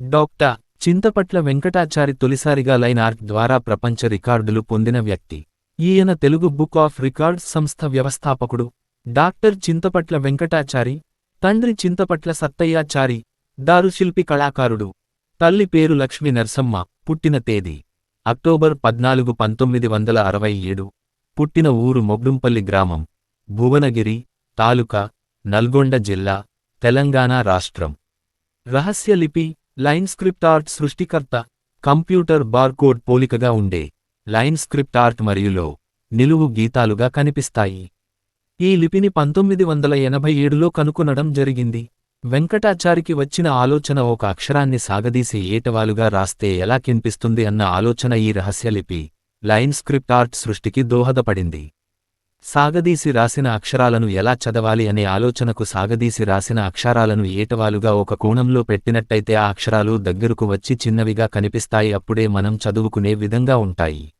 Doctor Chinthapatla Venkatachari తొలిసారిగా line art ద్వారా ప్రపంచ రికార్డులు పొందిన వ్యక్తి. ఈయన తెలుగు బుక్ ఆఫ్ రికార్డ్స్ సంస్థ వ్యవస్థాపకుడు. డాక్టర్ చింతపట్ల వెంకటాచారి తండ్రి చింతపట్ల సత్తయ్యాచారి దారుశిల్పి కళాకారుడు. తల్లి పేరు లక్ష్మీ నరసమ్మ పుట్టిన తేదీ అక్టోబర్ పద్నాలుగు పంతొమ్మిది వందల అరవై ఏడు. పుట్టిన ఊరు మొగ్డుంపల్లి గ్రామం భువనగిరి తాలూకా నల్గొండ జిల్లా తెలంగాణ రాష్ట్రం. రహస్య లిపి లైన్ స్క్రిప్ట్ ఆర్ట్ సృష్టికర్త కంప్యూటర్ బార్కోడ్ పోలికగా ఉండే లైన్ స్క్రిప్ట్ ఆర్ట్ మరియులో నిలువు గీతాలుగా కనిపిస్తాయి. ఈ లిపిని పంతొమ్మిది వందల ఎనభై ఏడులో కనుకొనడం జరిగింది. వెంకటాచారికి వచ్చిన ఆలోచన ఒక అక్షరాన్ని సాగదీసి ఏటవాలుగా రాస్తే ఎలా కనిపిస్తుంది అన్న ఆలోచన ఈ రహస్యలిపి లైన్ స్క్రిప్ట్ ఆర్ట్ సృష్టికి దోహదపడింది. సాగదీసి రాసిన అక్షరాలను ఎలా చదవాలి అనే ఆలోచనకు సాగదీసి రాసిన అక్షరాలను ఏటవాలుగా ఒక కోణంలో పెట్టినట్టయితే ఆ అక్షరాలు దగ్గరకు వచ్చి చిన్నవిగా కనిపిస్తాయి అప్పుడే మనం చదువుకునే విధంగా ఉంటాయి.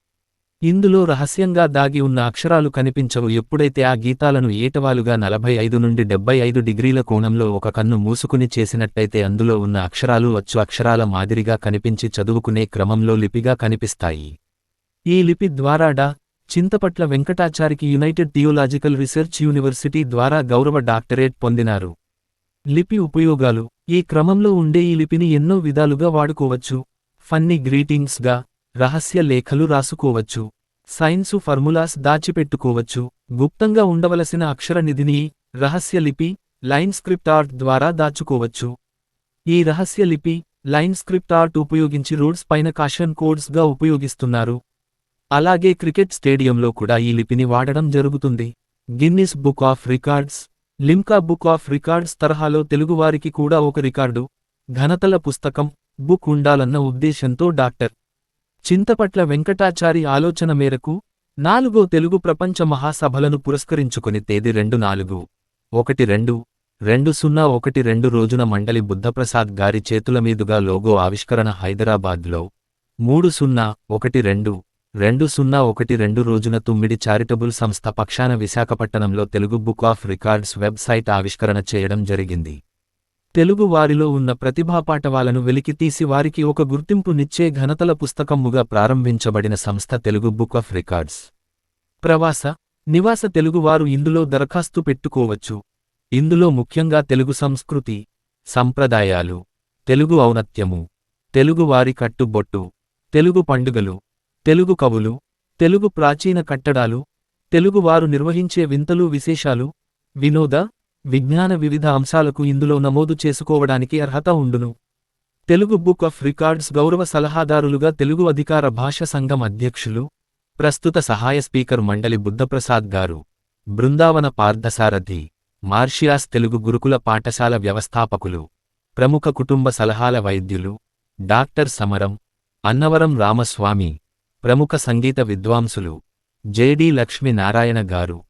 ఇందులో రహస్యంగా దాగి ఉన్న అక్షరాలు కనిపించవు. ఎప్పుడైతే ఆ గీతాలను ఏటవాలుగా నలభై ఐదు నుండి డెబ్బై ఐదు డిగ్రీల కోణంలో ఒక కన్ను మూసుకుని చేసినట్టయితే అందులో ఉన్న అక్షరాలు అచ్చు అక్షరాల మాదిరిగా కనిపించి చదువుకునే క్రమంలో లిపిగా కనిపిస్తాయి. ఈ లిపి ద్వారా డా చింతపట్ల వెంకటాచారికి యునైటెడ్ థియోలాజికల్ రీసెర్చ్ యూనివర్సిటీ ద్వారా గౌరవ డాక్టరేట్ పొందినారు. లిపి ఉపయోగాలు. ఈ క్రమంలో ఉండే ఈ లిపిని ఎన్నో విధాలుగా వాడుకోవచ్చు. ఫన్నీ గ్రీటింగ్స్గా రహస్య లేఖలు రాసుకోవచ్చు. సైన్సు ఫార్ములాస్ దాచిపెట్టుకోవచ్చు. గుప్తంగా ఉండవలసిన అక్షరనిధిని రహస్య లిపి లైన్ స్క్రిప్ట్ ఆర్ట్ ద్వారా దాచుకోవచ్చు. ఈ రహస్య లిపి లైన్ స్క్రిప్ట్ ఆర్ట్ ఉపయోగించి రోడ్స్ పైన కాషన్ కోడ్స్గా ఉపయోగిస్తున్నారు. అలాగే క్రికెట్ స్టేడియంలో కూడా ఈ లిపిని వాడడం జరుగుతుంది. Guinness book of records Limca book of records తరహాలో తెలుగువారికి కూడా ఒక రికార్డు ఘనతల పుస్తకం బుక్ ఉండాలన్న ఉద్దేశంతో డాక్టర్. చింతపట్ల వెంకటాచారి ఆలోచన మేరకు నాలుగో తెలుగు ప్రపంచ మహాసభలను పురస్కరించుకుని తేదీ రెండు నాలుగు ఒకటి రెండు రెండు సున్నా ఒకటి రెండు రోజున మండలి బుద్ధప్రసాద్ గారి చేతుల మీదుగా లోగో ఆవిష్కరణ హైదరాబాద్లో మూడు సున్నా ఒకటి రెండు రెండు సున్నా ఒకటి రెండు రోజున తుమ్మిడి చారిటబుల్ సంస్థ పక్షాన విశాఖపట్టణంలో Telugu book of records website ఆవిష్కరణ చేయడం జరిగింది. తెలుగు వారిలో ఉన్న ప్రతిభాపాఠవాలను వెలికితీసి వారికి ఒక గుర్తింపునిచ్చే ఘనతల పుస్తకముగా ప్రారంభించబడిన సంస్థ తెలుగు బుక్ ఆఫ్ రికార్డ్స్. ప్రవాస నివాస తెలుగువారు ఇందులో దరఖాస్తు పెట్టుకోవచ్చు. ఇందులో ముఖ్యంగా తెలుగు సంస్కృతి సంప్రదాయాలు తెలుగు ఔన్నత్యము తెలుగువారి కట్టుబొట్టు తెలుగు పండుగలు తెలుగు కవులు తెలుగు ప్రాచీన కట్టడాలు తెలుగువారు నిర్వహించే వింతలు విశేషాలు వినోద విజ్ఞాన వివిధ అంశాలకు ఇందులో నమోదు చేసుకోవడానికి అర్హత ఉండును. తెలుగు బుక్ ఆఫ్ రికార్డ్స్ గౌరవ సలహాదారులుగా తెలుగు అధికార భాష సంఘం అధ్యక్షులు ప్రస్తుత సహాయ స్పీకర్ మండలి బుద్ధప్రసాద్ గారు బృందావన పార్థసారథి మార్షియాస్ తెలుగు గురుకుల పాఠశాల వ్యవస్థాపకులు ప్రముఖ కుటుంబ సలహాల వైద్యులు డాక్టర్ సమరం అన్నవరం రామస్వామి ప్రముఖ సంగీత విద్వాంసులు జేడి లక్ష్మీ నారాయణ గారు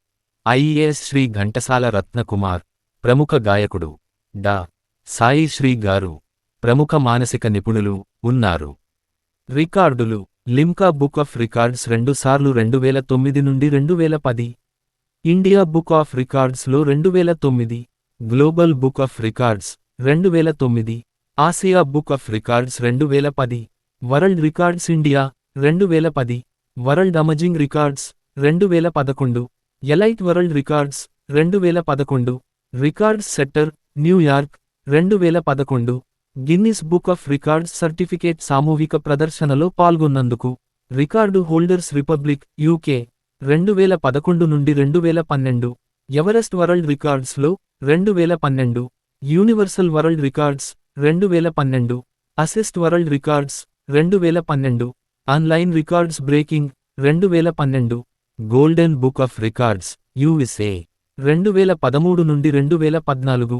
ఐఏఎస్ శ్రీ ఘంటసాల రత్నకుమార్ ప్రముఖ గాయకుడు డా. సాయి శ్రీ గారు ప్రముఖ మానసిక నిపుణులు ఉన్నారు. రికార్డులు లిమ్కా బుక్ ఆఫ్ రికార్డ్స్ రెండుసార్లు రెండు వేల తొమ్మిది నుండి రెండు వేల పది. ఇండియా బుక్ ఆఫ్ రికార్డ్స్లో రెండు వేల తొమ్మిది. గ్లోబల్ బుక్ ఆఫ్ రికార్డ్స్ రెండు వేల తొమ్మిది. ఆసియా బుక్ ఆఫ్ రికార్డ్స్ రెండు వేల పది. వరల్డ్ రికార్డ్స్ ఇండియా రెండు వేల పది వరల్డ్ అమజింగ్ రికార్డ్స్ రెండు వేల పదకొండు ఎలైట్ వరల్డ్ రికార్డ్స్ రెండు వేల పదకొండు రికార్డ్స్ సెట్టర్ న్యూయార్క్ రెండు వేల పదకొండు Guinness book of records certificate సామూహిక ప్రదర్శనలో పాల్గొన్నందుకు రికార్డు హోల్డర్స్ రిపబ్లిక్ యూకే రెండు వేల పదకొండు నుండి రెండు వేల పన్నెండు ఎవరెస్ట్ వరల్డ్ రికార్డ్స్లో రెండు వేల పన్నెండు యూనివర్సల్ వరల్డ్ రికార్డ్స్ రెండు వేల పన్నెండు అసిస్ట్ వరల్డ్ రికార్డ్స్ రెండు వేల పన్నెండు ఆన్లైన్ రికార్డ్స్ బ్రేకింగ్ రెండు వేల పన్నెండు golden book of records USA రెండు వేల పదమూడు నుండి రెండు వేల పద్నాలుగు